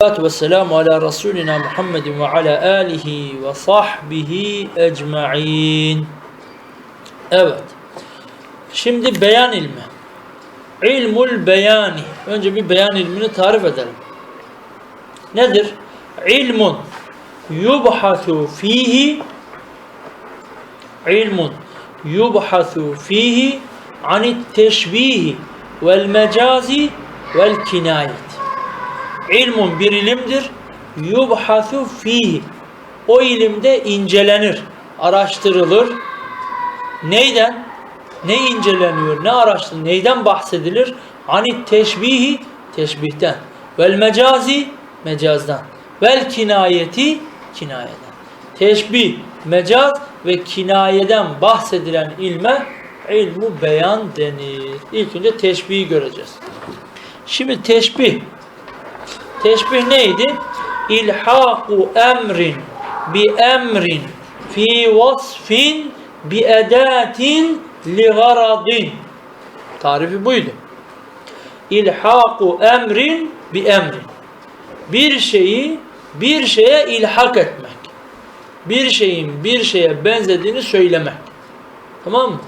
Ala Resulina Muhammedin ve ala alihi ve sahbihi ecma'in. Evet. Şimdi beyan ilmi. İlmul beyani. Önce bir beyan ilmini tarif edelim. Nedir? İlmun yubhatu fihi ilmun yubhatu fihi anit teşbihi vel mecazi vel kinayet. İlmun bir ilimdir. Yubhasu fihi. O ilimde incelenir, araştırılır. Neyden? Ne inceleniyor, ne araştırılır, neyden bahsedilir? Anit teşbihi, teşbihten. Vel mecazi, mecazdan. Vel kinayeti, kinayeden. Teşbih, mecaz ve kinayeden bahsedilen ilme ilmu beyan denir. İlk önce teşbihi göreceğiz. Şimdi teşbih Teşbih neydi? İlhaku emrin bi emrin fi vasfin bi edatin li garadin. Tarifi buydu. İlhaku emrin bi emrin. Bir şeyi bir şeye ilhak etmek. Bir şeyin bir şeye benzediğini söylemek. Tamam mı?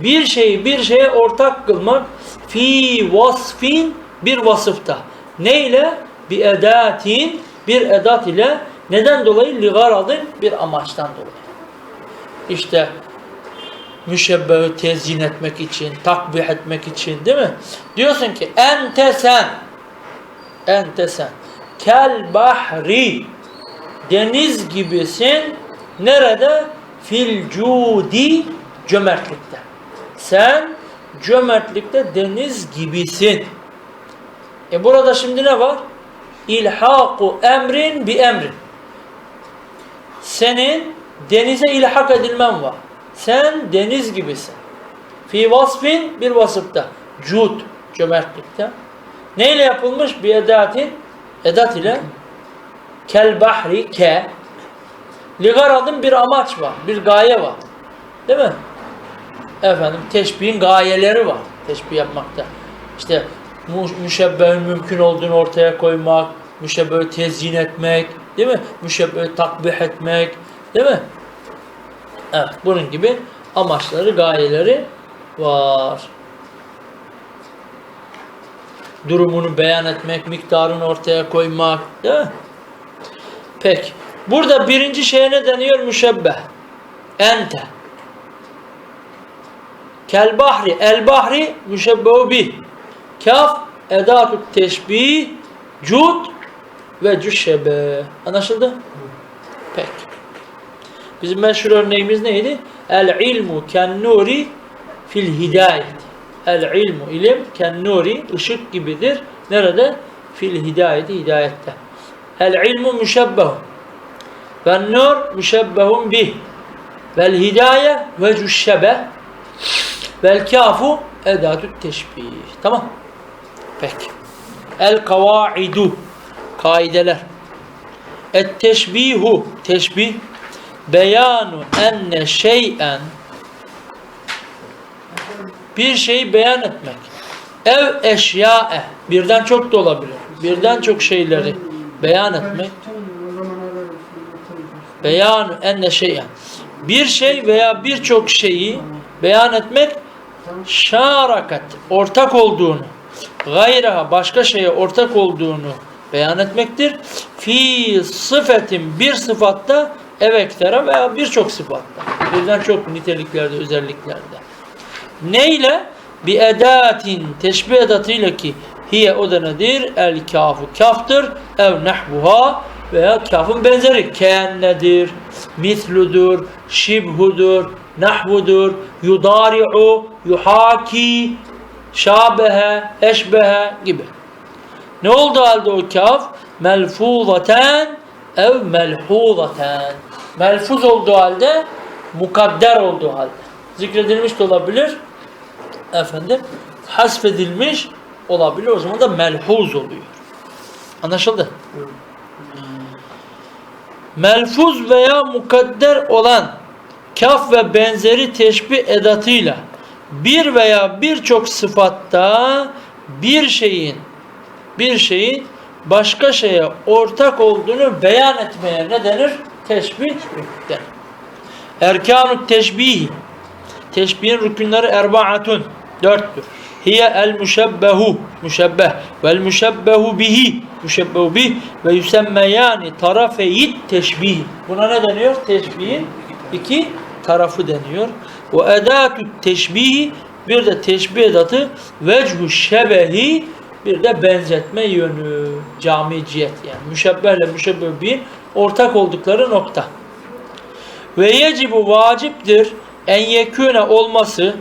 Bir şeyi bir şeye ortak kılmak fi vasfin bir vasıfta. Neyle? Bir edatin bir edat ile neden dolayı ligaradın bir amaçtan dolayı. İşte müşebbehi tezyin etmek için, takbih etmek için değil mi? Diyorsun ki ente sen ente sen kel bahri deniz gibisin nerede? Fil cudi cömertlikte. Sen cömertlikte deniz gibisin. E burada şimdi ne var? İlhaku emrin bi emrin. Senin denize ilhak edilmen var. Sen deniz gibisin. Fi vasfin bir vasıfta. Cud, cömertlikte. Neyle yapılmış? Bir edatin, edat ile kel bahri ke ligaradın bir amaç var, bir gaye var. Değil mi? Efendim teşbihin gayeleri var. Teşbih yapmakta. İşte müşebbehin mümkün olduğunu ortaya koymak, müşebbehi tezyin etmek, değil mi? Müşebbehi takbih etmek, değil mi? Evet, bunun gibi amaçları, gayeleri var. Durumunu beyan etmek, miktarını ortaya koymak, değil mi? Peki. Burada birinci şeye ne deniyor? Müşebbeh. Ente. Kel bahri. El bahri müşebbehu bih. Kaf edatü teşbih cud ve cüşşebe. Anlaşıldı? Peki. Bizim meşhur örneğimiz neydi? El ilmu ken fil hidayet. El ilmu ilim ken ışık gibidir. Nerede? Fil hidayeti hidayette. El ilmu müşebbehu. Ve nur müşebbehun bih. Vel hidaye ve cüşşebe. Vel kafu edatü teşbih. Tamam. Peki. El kavaidu kaideler. Et teşbihu teşbih beyanu enne şeyen bir şeyi beyan etmek. Ev eşyae birden çok da olabilir. Birden çok şeyleri beyan etmek. Beyanu enne şeyen bir şey veya birçok şeyi beyan etmek şarakat ortak olduğunu gayraha başka şeye ortak olduğunu beyan etmektir. Fi sıfetin bir sıfatta evektera veya birçok sıfatta. Birden çok niteliklerde, özelliklerde. Neyle? Bir edatin teşbih edatıyla ki hiye o da nedir? El kafu kaftır. Ev nehbuha veya kafın benzeri. Kennedir, misludur, şibhudur, nahvudur, yudari'u, yuhaki, şabehe, eşbehe gibi. Ne oldu halde o kaf? Melfuzaten ev melhuzaten. Melfuz olduğu halde mukadder olduğu halde. Zikredilmiş de olabilir. Efendim hasfedilmiş olabilir. O zaman da melhuz oluyor. Anlaşıldı? Melfuz veya mukadder olan kaf ve benzeri teşbih edatıyla bir veya birçok sıfatta bir şeyin bir şeyin başka şeye ortak olduğunu beyan etmeye ne denir? Teşbih denir. Erkanü teşbih. Teşbihin rükünleri erbaatun. Dörttür. Hiye el müşebbehu. Müşebbeh. Vel müşebbehu bihi. Müşebbehu bih. Ve yüsemmeyani tarafeyit teşbih. Buna ne deniyor? Teşbihin iki tarafı deniyor. Ve edatu teşbihi bir de teşbih edatı vechu şebehi bir de benzetme yönü camiciyet yani müşebbehle müşebbeh bir ortak oldukları nokta. Ve yecibu vaciptir en yekûne olması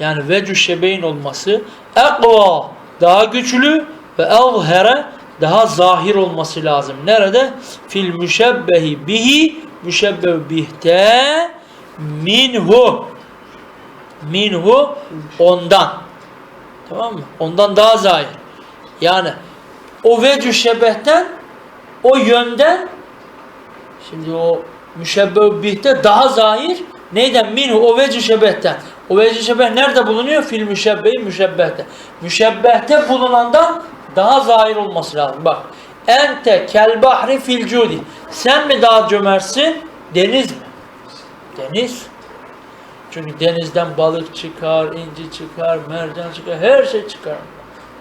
yani vecü şebehin olması ekva daha güçlü ve evhere daha zahir olması lazım. Nerede? Fil müşebbehi bihi müşebbeh bihte minhu minhu ondan. Tamam mı? Ondan daha zahir. Yani o vecü şebehten o yönden şimdi o müşebbeh bihte daha zahir neyden? Minhu o vecü şebehten. O vecü şebeh nerede bulunuyor? Fil müşebbehi müşebbehte. Müşebbehte bulunandan daha zahir olması lazım. Bak. Ente kel bahri fil cudi. Sen mi daha cömertsin? Deniz? Deniz. Çünkü denizden balık çıkar, inci çıkar, mercan çıkar, her şey çıkar.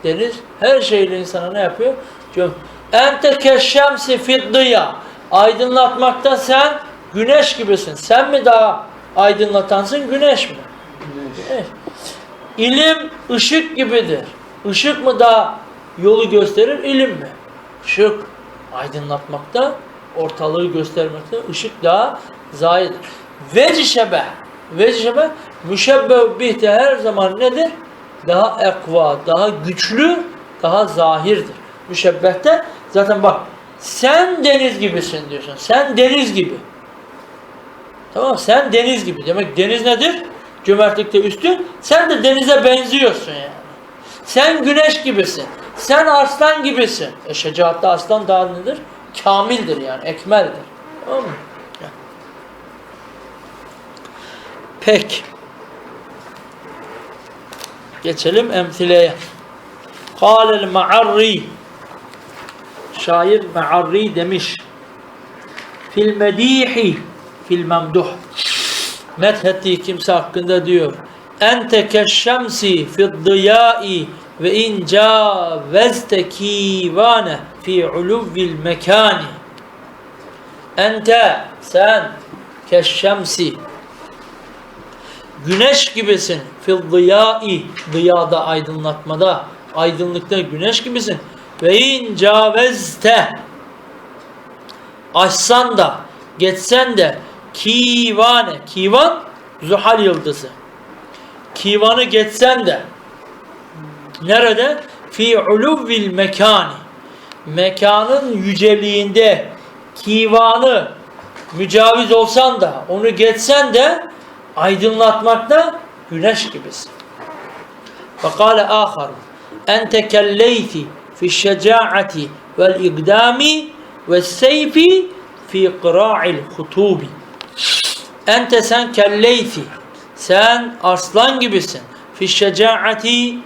Deniz her şeyle insana ne yapıyor? Cöm. Ente keşşemsi fiddiya. Aydınlatmakta sen güneş gibisin. Sen mi daha aydınlatansın, güneş mi? Güneş. İlim ışık gibidir. Işık mı daha yolu gösterir, ilim mi? Işık aydınlatmakta, ortalığı göstermekte ışık daha zayidir. Veci şebeh. Veci şebeh müşebbeh bihte her zaman nedir? Daha ekva, daha güçlü, daha zahirdir. Müşebbehte zaten bak sen deniz gibisin diyorsun. Sen deniz gibi. Tamam sen deniz gibi. Demek deniz nedir? Cömertlikte üstün. Sen de denize benziyorsun yani. Sen güneş gibisin. Sen aslan gibisin. E şecaatte aslan daha nedir? Kamildir yani. Ekmeldir. Tamam mı? Pek. Geçelim emthileye. Kâlel ma'arri. Şair ma'arri demiş. Fil medihi fil memduh. Methettiği kimse hakkında diyor. Ente keşşemsi fid diyai ve in cavezte kivane fi uluvvil mekani. Ente sen keşşemsi güneş gibisin. Fil diyai diyada aydınlatmada. Aydınlıkta güneş gibisin. Ve in cavezte aşsan da geçsen de kivane kivan zuhal yıldızı. Kivanı geçsen de nerede? Fi uluvvil mekani mekanın yüceliğinde kivanı mücaviz olsan da onu geçsen de aydınlatmakta güneş gibisin. Fakale ahar ente kelleyti fi şecaati vel igdami ve seyfi fi qira'il hutubi. Ente sen kelleyti sen aslan gibisin. Fi şecaati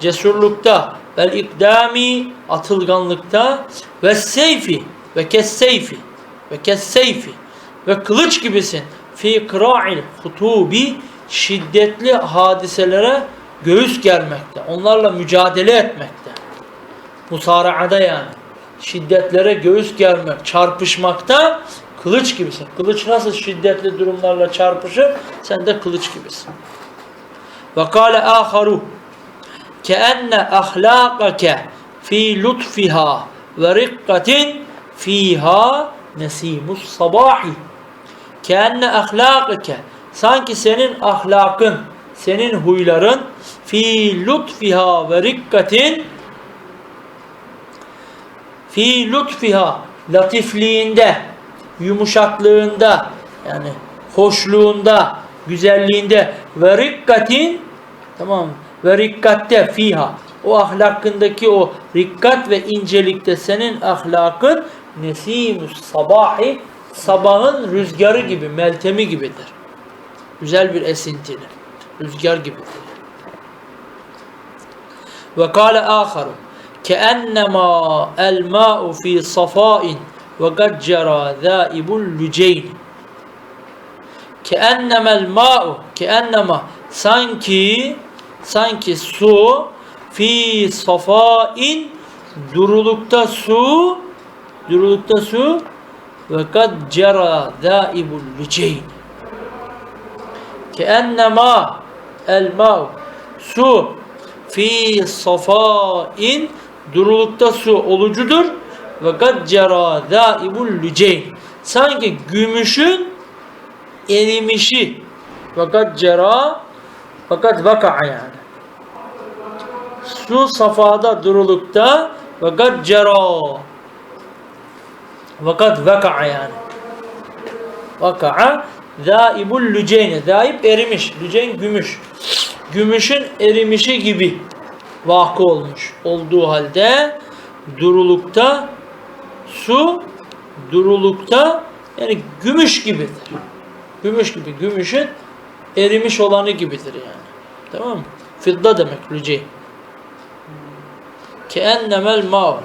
cesurlukta vel ikdami atılganlıkta ve seyfi ve kes seyfi ve kes seyfi ve kılıç gibisin fi kıra'il hutubi şiddetli hadiselere göğüs germekte. Onlarla mücadele etmekte. Musaraada yani. Şiddetlere göğüs germek, çarpışmakta kılıç gibisin. Kılıç nasıl şiddetli durumlarla çarpışır? Sen de kılıç gibisin. Ve kâle âharu keenne ahlâkake fi lutfiha ve rikkatin fiha nesimus sabahi keenne ahlâkike. Sanki senin ahlakın senin huyların fi lutfiha ve rikkatin fi lutfiha latifliğinde yumuşaklığında yani hoşluğunda güzelliğinde ve rikkatin tamam ve rikkatte fiha o ahlakındaki o rikkat ve incelikte senin ahlakın nesimus sabahi sabahın rüzgarı gibi, meltemi gibidir. Güzel bir esintili, rüzgar gibidir. Ve kâle âkharun, keennemâ el mâ'u fî safâin ve gaccerâ zâibul lüceyn. Keennemel mâ'u, keennema, sanki, sanki su, fi safain, durulukta su, durulukta su, ve kad cera daibul liceyn keennema el ma su fi safain durulukta su olucudur. ve kad cera daibul liceyn sanki gümüşün erimişi fakat cera fakat vaka yani. Su safada durulukta. fakat cera fakat vaka yani. Vaka zaibul lüceyne. Zaib erimiş lüceyn gümüş. Gümüşün erimişi gibi vakı olmuş. Olduğu halde durulukta su durulukta yani gümüş gibidir. Gümüş gibi gümüşün erimiş olanı gibidir yani. Tamam mı? Fidda demek lüceyn keennemel ma'u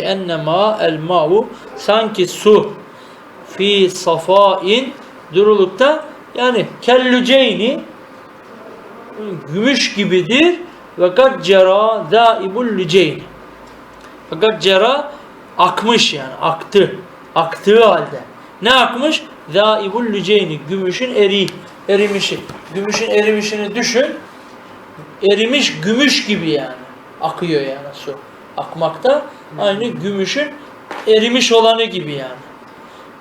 keennema el ma'u sanki su fi safain durulukta yani kellüceyni gümüş gibidir. Ve kad cera daibul lüceyni fakat cera akmış yani aktı aktığı halde. Ne akmış? Daibul lüceyni gümüşün eri erimişi. Gümüşün erimişini düşün erimiş gümüş gibi yani akıyor yani su. Akmakta aynı gümüşün erimiş olanı gibi yani.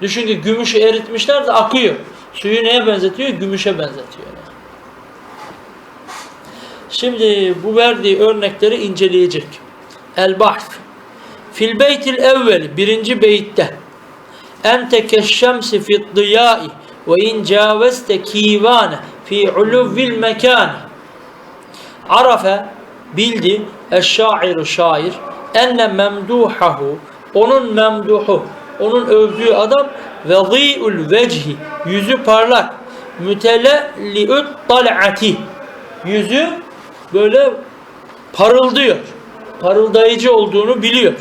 Düşün ki gümüşü eritmişler de akıyor. Suyu neye benzetiyor? Gümüşe benzetiyor yani. şimdi bu verdiği örnekleri inceleyecek. El bahf fil beytil evveli birinci beyitte ente keşşemsi fid diyai ve in caveste kivane fi uluvvil mekani Arafe bildi eşşairu şair enne memduhahu onun memduhu onun övdüğü adam ve zî'ul vecihi yüzü parlak. Mütelelli'üt tal'ati yüzü böyle parıldıyor parıldayıcı olduğunu biliyor.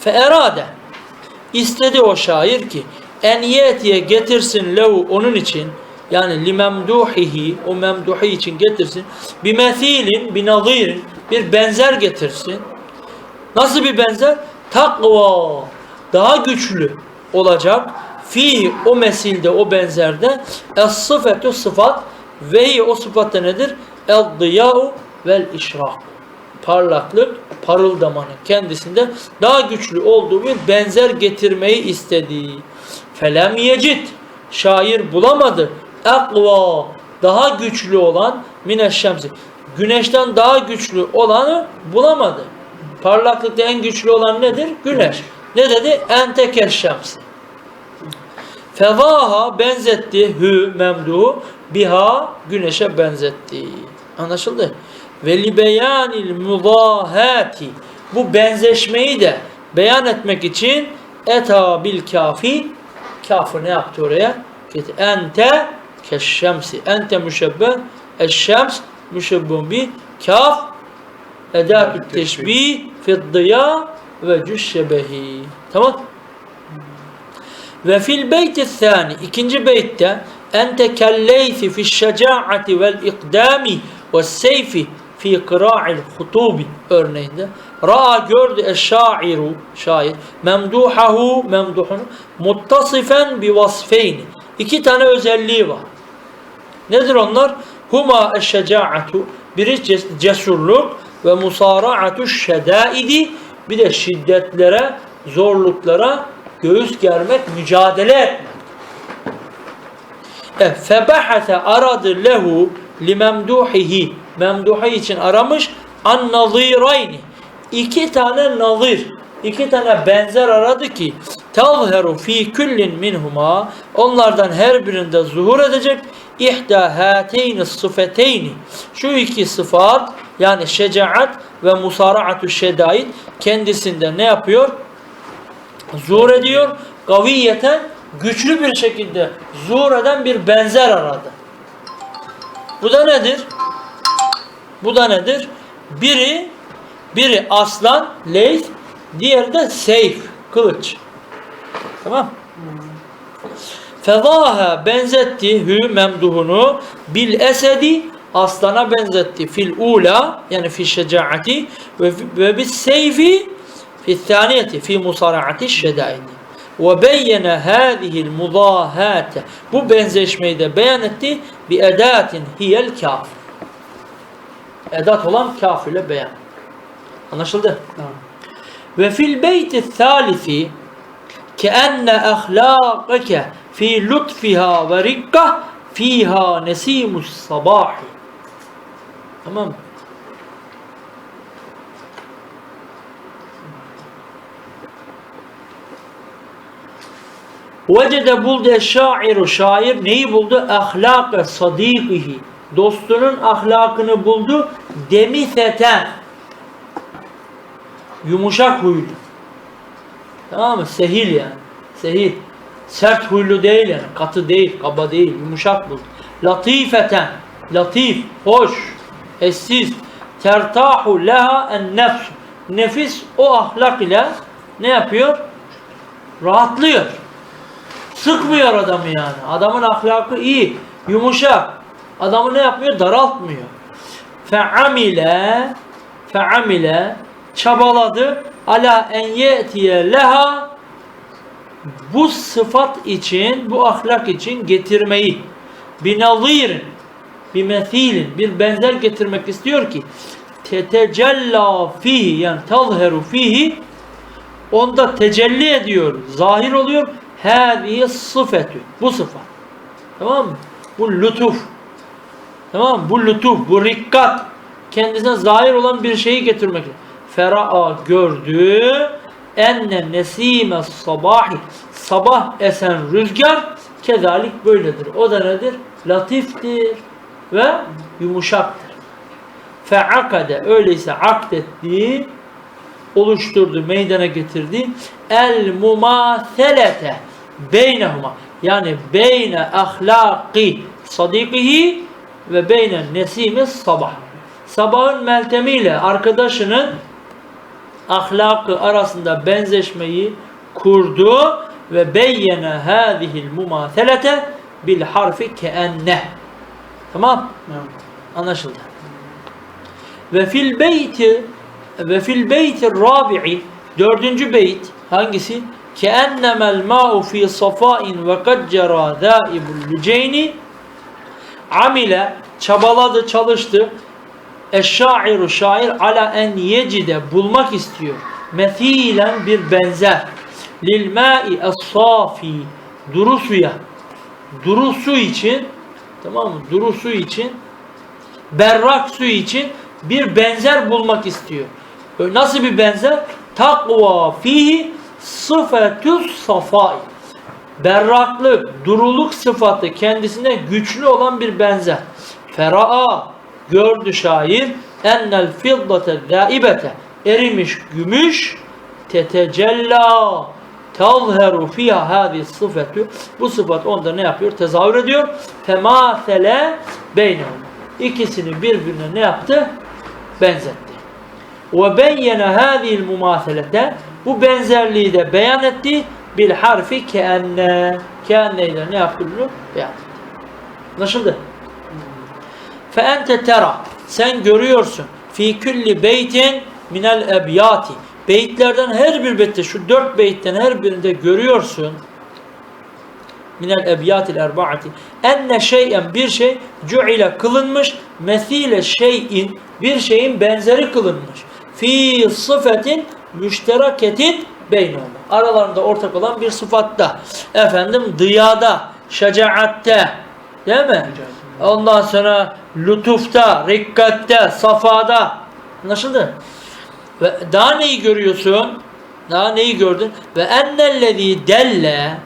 Fe erade istedi o şair ki en yetiye getirsin lehu onun için yani limemduhihi o memduhi için getirsin bimethilin binazirin bir benzer getirsin nasıl bir benzer? Takva. Daha güçlü olacak. Fi o mesilde o benzerde. Es sıfetu sıfat. Ve o sıfatta nedir? El diyau vel işrak parlaklık parıldamanın kendisinde daha güçlü olduğu bir benzer getirmeyi istedi. Felem yecid. Şair bulamadı. Akva. Daha güçlü olan mineşşemsi. Güneşten daha güçlü olanı bulamadı. Parlaklıkta en güçlü olan nedir? Güneş. Ne dedi? Enteker şemsi. Fevaha benzetti hü memdu biha güneşe benzetti. Anlaşıldı? Ve li beyanil mudahati bu benzeşmeyi de beyan etmek için eta bil kafi kafı ne yaptı oraya? Gitti. Ente keşşemsi. Ente müşebbeh eşşems müşebbun bi kaf edatü teşbih. fiddiya ve cüşşebehi. Tamam. Ve fil beyti thani ikinci beytte ente kelleyfi fi şecaati vel ikdami ve seyfi fi kıra'il hutubi örneğinde ra'a gördü eşşairu şair memduhahu memduhunu muttasifen bi vasfeyni. İki tane özelliği var. Nedir onlar? Huma eşşecaatu biri ces- cesurluk ve musara'atu şedaidi bir de şiddetlere zorluklara göğüs germek mücadele etmek. E, febahate aradı lehu li memduhihi. Memduhi için aramış an nazirayni. İki tane nazir iki tane benzer aradı ki tazheru fi kullin minhuma. Onlardan her birinde zuhur edecek. İhda hateyni sıfeteyni. Şu iki sıfat yani şecaat ve musaraatu şedait kendisinde ne yapıyor? Zuhur ediyor. Gaviyeten güçlü bir şekilde zuhur eden bir benzer aradı. Bu da nedir? Bu da nedir? Biri biri aslan, leys, diğeri de seyf, kılıç. Tamam? Fezaha benzetti hü memduhunu bil esedi aslana benzetti. Fil ula yani fi şecaati ve, ve bis seyfi fi thaniyeti fi musaraati şedaidi. Ve beyyene hâzihil mudâhâte. Bu benzeşmeyi de beyan etti. Bi edâtin hiyel kaf. Edat olan kaf ile beyan. Anlaşıldı. Ve fil beyti thalithi keenne ahlâkeke fi lutfiha ve rikka fiha nesimus sabahi. Tamam. Vecede buldu şairu şair neyi buldu? Ahlaka sadikihi. Dostunun ahlakını buldu. Demiseten. Yumuşak huylu. Tamam mı? Sehil yani. Sehil. Sert huylu değil yani. Katı değil, kaba değil. Yumuşak buldu. Latifeten. Latif, hoş, eşsiz. Tertahu leha en nefs. Nefis o ahlak ile ne yapıyor? Rahatlıyor. Sıkmıyor adamı yani. Adamın ahlakı iyi, yumuşak. Adamı ne yapmıyor? Daraltmıyor. Fe'amile fe'amile çabaladı ala en yetiye leha bu sıfat için, bu ahlak için getirmeyi binazirin bir methilin, bir benzer getirmek istiyor ki tetecella fihi yani tazheru fihi onda tecelli ediyor, zahir oluyor hâzihi sıfetü bu sıfat. Tamam mı? Bu lütuf. Tamam mı? Bu lütuf, bu rikkat kendisine zahir olan bir şeyi getirmek. Fera'a gördü enne nesime sabahi sabah esen rüzgar kezalik böyledir. O da nedir? Latiftir ve yumuşaktır. Fe'akade öyleyse akdetti oluşturdu, meydana getirdi. El mumathelete beynehuma yani beyne ahlaki sadikihi ve beyne nesimi sabah. Sabahın meltemiyle arkadaşının ahlakı arasında benzeşmeyi kurdu ve beyyene hâzihil mumathelete bil harfi keenne. Tamam? Anlaşıldı. Ve fil beyti ve fil beyti rabi'i dördüncü beyt hangisi? Keennemel ma'u fi safain ve kad cera zâibul lüceyni amile çabaladı çalıştı eşşairu şair ala en yecide bulmak istiyor methilen bir benzer lil ma'i es-safi duru suya duru su için tamam mı? Duru su için berrak su için bir benzer bulmak istiyor. Nasıl bir benzer? Takva fihi sıfetü safai. Berraklık, duruluk sıfatı kendisine güçlü olan bir benzer. Fera'a gördü şair ennel fiddate zaibete erimiş gümüş tetecella tazheru fiha hadi sıfatü bu sıfat onda ne yapıyor? Tezahür ediyor. Femasele beynehum. İkisini birbirine ne yaptı? Benzetti. Ve beyyene hadhihi mumaselete bu benzerliği de beyan etti bil harfi keenne. Keenne ile ne yaptı bunu? Beyan etti. Anlaşıldı? Fe ente tera. Sen görüyorsun. Fi külli beytin minel ebyati. Beytlerden her bir beytte, şu dört beytten her birinde görüyorsun. Minel ebyatil erbaati. Enne şeyen bir şey cu'ile kılınmış. Mesile şeyin bir şeyin benzeri kılınmış. Fi sıfetin müşteraketin beynehum. Aralarında ortak olan bir sıfatta. Efendim dıyada, şecaatte, değil mi? Ondan sonra lütufta, rikkatte, safada. Anlaşıldı? Ve daha neyi görüyorsun? Daha neyi gördün? Ve ennellezî delle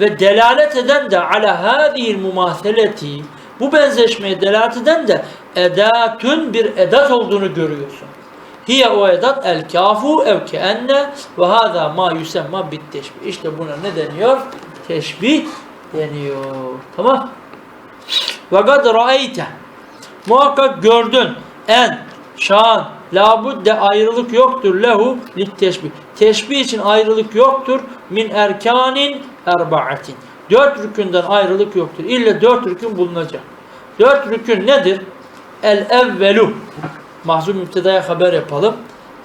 ve delalet eden de ala hâzihil mumaseleti bu benzeşmeye delalet eden de edatün bir edat olduğunu görüyorsun. Hiye o edat el kafu ev keenne ve hâzâ ma yusemma bit teşbih. İşte buna ne deniyor? Teşbih deniyor. Tamam. Ve gad ra'eyte. Muhakkak gördün. En, şan, labudde ayrılık yoktur lehu lit teşbih. Teşbih için ayrılık yoktur min erkanin erbaatin. Dört rükünden ayrılık yoktur. İlle dört rükün bulunacak. Dört rükün nedir? El evvelu. Mahzun müptedaya haber yapalım.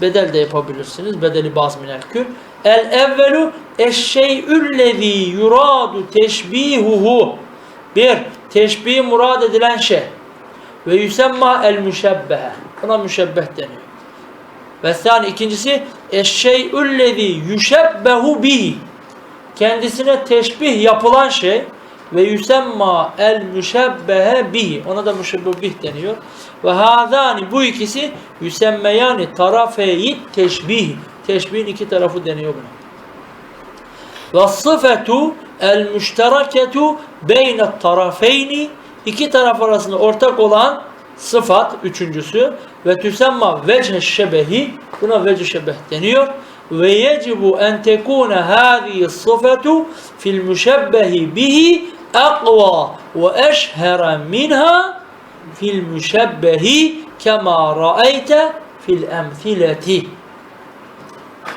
Bedel de yapabilirsiniz. Bedeli baz minelkü. El evvelu eşşey'üllezî yuradu teşbihuhu. Bir, teşbih murad edilen şey. Ve yüsemma el müşebbehe. Buna müşebbeh deniyor. Ve sani ikincisi eşşey'üllezî yüşebbehu bihi. Kendisine teşbih yapılan şey ve yüsemma el müşebbehe bihi. Ona da müşebbeh deniyor. Ve hazani bu ikisi yüsemmeyani tarafeyi teşbih. Teşbihin iki tarafı deniyor buna. Ve sıfetu el müşteraketu beyne tarafeyni iki taraf arasında ortak olan sıfat üçüncüsü. Ve tüsemma vece şebehi buna vece şebeh deniyor. Ve yecibu en tekune hâzihi sıfetu fil müşebbehi bihi aqwa ve eşhere minha fil müşebbehi kema ra'eyte fil emthileti.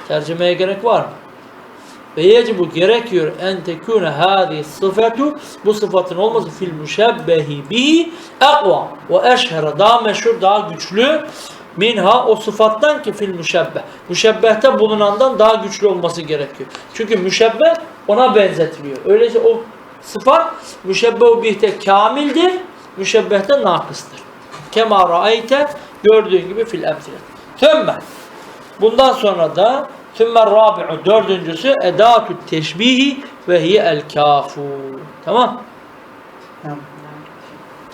Tercümeye gerek var mı? Ve yecibu gerekiyor en tekune hâzi sıfatu bu sıfatın olması fil müşebbehi bihi akva ve eşhere daha meşhur daha güçlü minha o sıfattan ki fil müşebbeh. Müşebbehte bulunandan daha güçlü olması gerekiyor. Çünkü müşebbeh ona benzetiliyor. Öyleyse o sıfat müşebbehu bihte kamildir, müşebbehte nakıstır. Kema ra'ayte gördüğün gibi fil emsilet. Tümme. Bundan sonra da Sümme rabi'u dördüncüsü edatü teşbihi ve hiye el kafu. Tamam.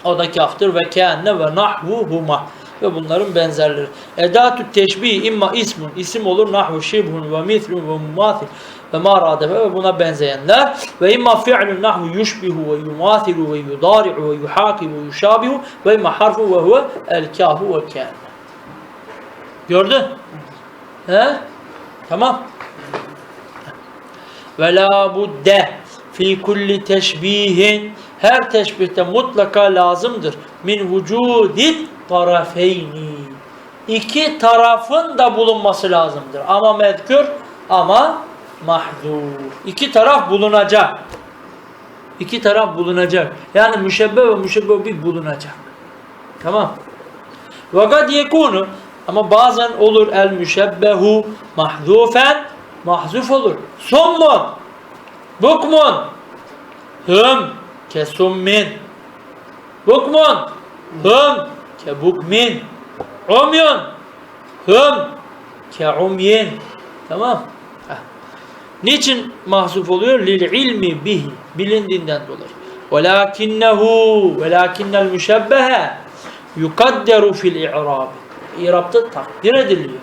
O da kaftır ve kâenne ve nahvuhuma. Ve bunların benzerleri. Edatü teşbih imma ismun, isim olur, nahvu şibhun ve mithlun ve mumathil ve maradefe ve buna benzeyenler. Ve imma fi'lun nahvu yushbihu ve yumathilu ve yudari'u ve yuhakibu ve yushabihu ve imma harfu ve huve el kafu ve kâne. Gördün? He? Tamam. Ve la budde fi kulli teşbihin her teşbihte mutlaka lazımdır. Min vücudit tarafeyni. İki tarafın da bulunması lazımdır. Ama mezkür ama mahzuf. İki taraf bulunacak. İki taraf bulunacak. Yani müşebbe ve müşebbe bir bulunacak. Tamam. Ve kad yekunu ama bazen olur el müşebbehu mahzufen mahzuf olur. Summun bukmun hüm kesummin bukmun hüm kebukmin umyun hüm keumyin tamam. Niçin mahzuf oluyor? Lil ilmi bihi bilindiğinden dolayı. Velakinnehu velakinnel müşebbehe yukadderu fil i'rabi İrab'da takdir ediliyor.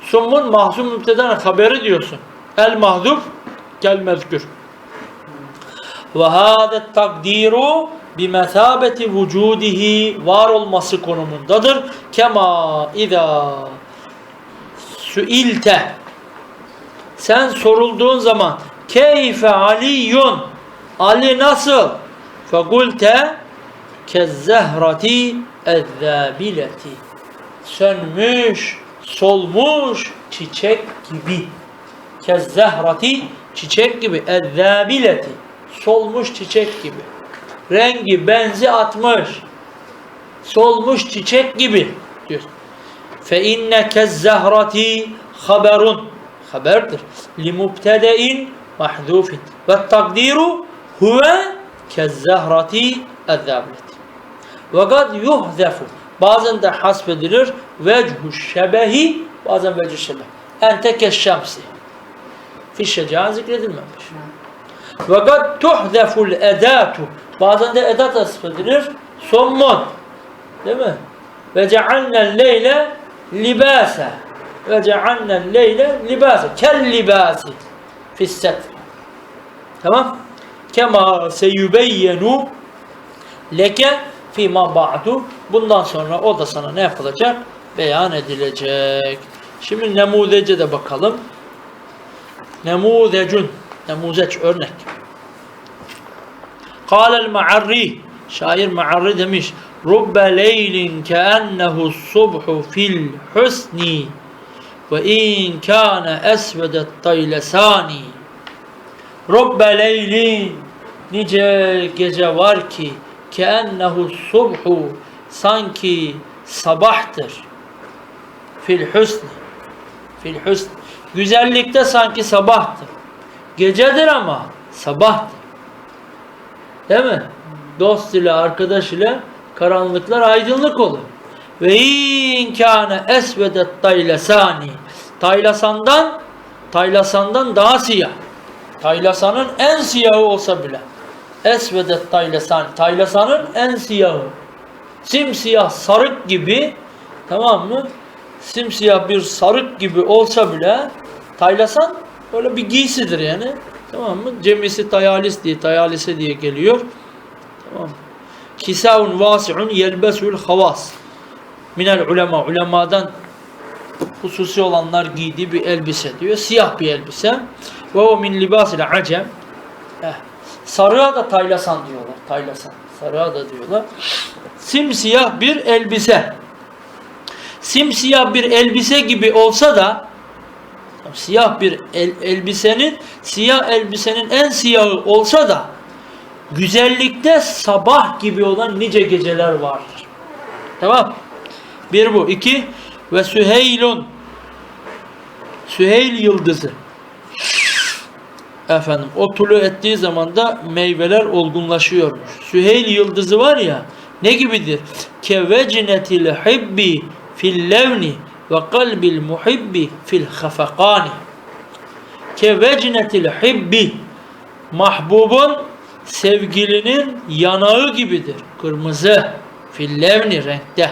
Summun mahzum mübteden haberi diyorsun. El mahzuf kel mezkür. Ve hâde takdiru bimesabeti vücudihi var olması konumundadır. Kema izâ suilte sen sorulduğun zaman keyfe aliyun Ali nasıl? Fekulte kezzehrati ezzâbileti sönmüş, solmuş çiçek gibi. Kezzehrati çiçek gibi. Ezzâbileti solmuş çiçek gibi. Rengi benzi atmış. Solmuş çiçek gibi diyor. Fe inne kezzehrati haberun haberdir. Li mubtedein mahdufin. Ve takdiru huve kezzehrati ezzâbileti. Ve kad yuhzefu Bazen de hasbedilir. Vechu şebehi bazen vechu şebeh. Ente keşşemsi. Fi şecaen zikredilmemiş. Ve kad tuhdeful edatu. Bazen de edat hasbedilir. Sommun. Değil mi? Ve cealnel leyle libase. Ve cealnel leyle libase. Kel libasi. Fisset. Tamam. Kema seyübeyyenu leke fîmâ ba'du. Bundan sonra o da sana ne yapılacak? Beyan edilecek. Şimdi nemudece de bakalım. Nemudecun. Nemuzeç örnek. Kâlel ma'arri. Şair ma'arri demiş. Rubbe leylin keennehu subhu fil husni ve in kana esvedet taylesani Rubbe leylin nice gece var ki keennehu subhu sanki sabahtır. Fil husni fil husn güzellikte sanki sabahtır. Gecedir ama sabahtır. Değil mi? Dost ile arkadaş ile karanlıklar aydınlık olur. Ve inkâne esvedet taylesani taylasandan taylasandan daha siyah. Taylasanın en siyahı olsa bile esvedet taylasan taylasanın en siyahı. Simsiyah sarık gibi tamam mı? Simsiyah bir sarık gibi olsa bile taylasan öyle bir giysidir yani. Tamam mı? Cemisi tayalis diye tayalise diye geliyor. Tamam. Kisaun vasi'un yelbesul havas. Minel ulema. Ulemadan hususi olanlar giydiği bir elbise diyor. Siyah bir elbise. Ve o min libasil acem. Eh. Sarığa da taylasan diyorlar. Taylasan. Sarığa da diyorlar. Simsiyah bir elbise. Simsiyah bir elbise gibi olsa da siyah bir el- elbisenin siyah elbisenin en siyahı olsa da güzellikte sabah gibi olan nice geceler vardır. Tamam. Bir bu. iki ve Süheylun Süheyl yıldızı. Efendim o tulu ettiği zaman da meyveler olgunlaşıyormuş. Süheyl yıldızı var ya ne gibidir? Kevecinetil hibbi fil levni ve kalbil muhibbi fil hafakani. Kevecinetil hibbi mahbubun sevgilinin yanağı gibidir. Kırmızı fil levni renkte.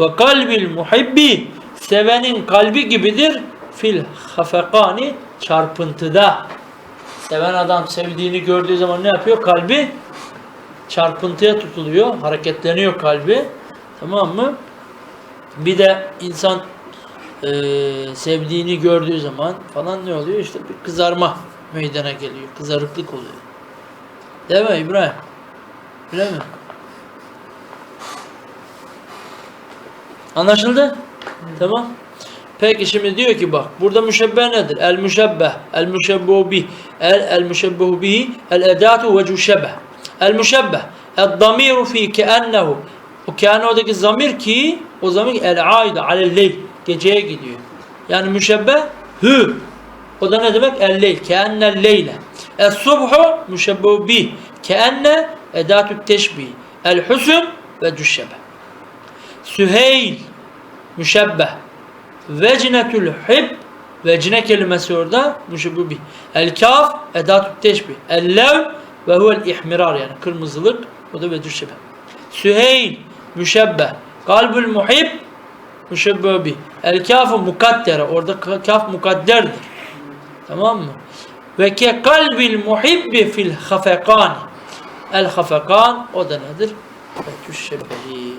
Ve kalbil muhibbi sevenin kalbi gibidir. Fil hafekani çarpıntıda. Seven adam sevdiğini gördüğü zaman ne yapıyor? Kalbi çarpıntıya tutuluyor. Hareketleniyor kalbi. Tamam mı? Bir de insan eee, sevdiğini gördüğü zaman falan ne oluyor? İşte bir kızarma meydana geliyor. Kızarıklık oluyor. Değil mi İbrahim? Öyle mi? Anlaşıldı? Tamam. Peki şimdi diyor ki bak burada müşebbeh nedir? El müşebbeh, el müşebbehu bih, el el müşebbehu bihi, el edatu vecu şebeh. El müşebbeh, el damiru fi keennehu. O keennehudaki zamir ki o zamir el aide alel. Geceye gidiyor. Yani müşebbeh hü. O da ne demek? El leyl. Keennel leyle. El subhu müşebbehu bih. Keenne edatu teşbih. El husn ve düşşebeh. Süheyl müşebbeh. Vecnetül hib vecne kelimesi orada müşebbih. bih. El kaf edatü teşbih. El lev ve huvel ihmirar yani kırmızılık o da ve düşşebeh. Süheyl müşebbeh. Kalbül muhib müşebbeh bih. El kafu mukaddere orada ka- kaf mukadderdir. Tamam mı? Ve ke kalbil muhibbi fil hafekani. El hafekan o da nedir? Ve düşşebehi.